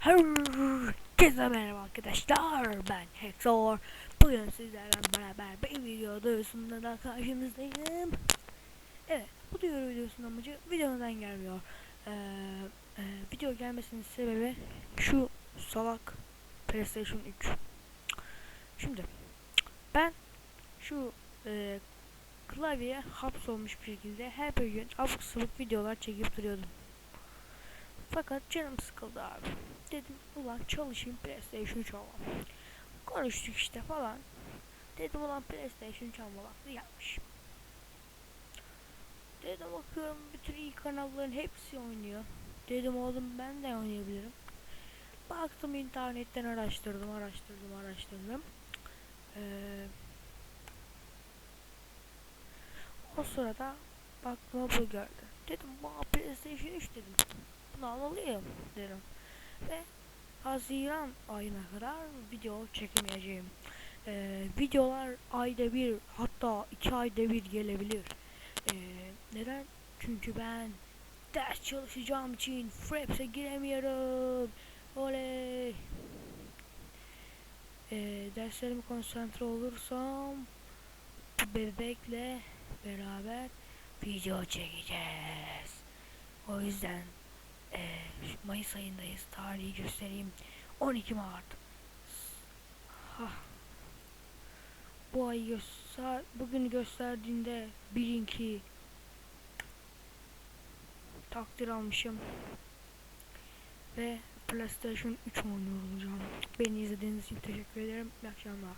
Herkese merhaba arkadaşlar ben Hector Bugün sizlerle beraber bir video sonunda karşınızdayım. Evet bu video videosunun amacı videodan gelmiyor? Ee, e, Video gelmesinin sebebi şu salak PlayStation 3 Şimdi ben şu e, klavyeye hapsolmuş bir şekilde her bir gün abuk sabuk videolar çekip duruyordum. Fakat canım sıkıldı abi. Dedim ulan çalışayım PlayStation çalalım. Konuştuk işte falan. Dedim ulan PlayStation çalma vakti gelmiş. Dedim bakıyorum bütün iyi kanalların hepsi oynuyor. Dedim oğlum ben de oynayabilirim. Baktım internetten araştırdım araştırdım araştırdım. Ee, o sırada aklıma bu geldi. Dedim bana PlayStation 3 dedim bunu almalıyım dedim. Ve Haziran ayına kadar video çekemeyeceğim. Ee, videolar ayda bir hatta iki ayda bir gelebilir. Ee, neden? Çünkü ben ders çalışacağım için Fraps'e giremiyorum. Oley. Ee, derslerime konsantre olursam bebekle beraber video çekeceğiz. O yüzden ee, Mayıs ayındayız. Tarihi göstereyim. 12 Mart. Hah. Bu ay göster bugün gösterdiğinde bilin ki takdir almışım. Ve PlayStation 3 oynuyorum hocam. Beni izlediğiniz için teşekkür ederim. İyi akşamlar.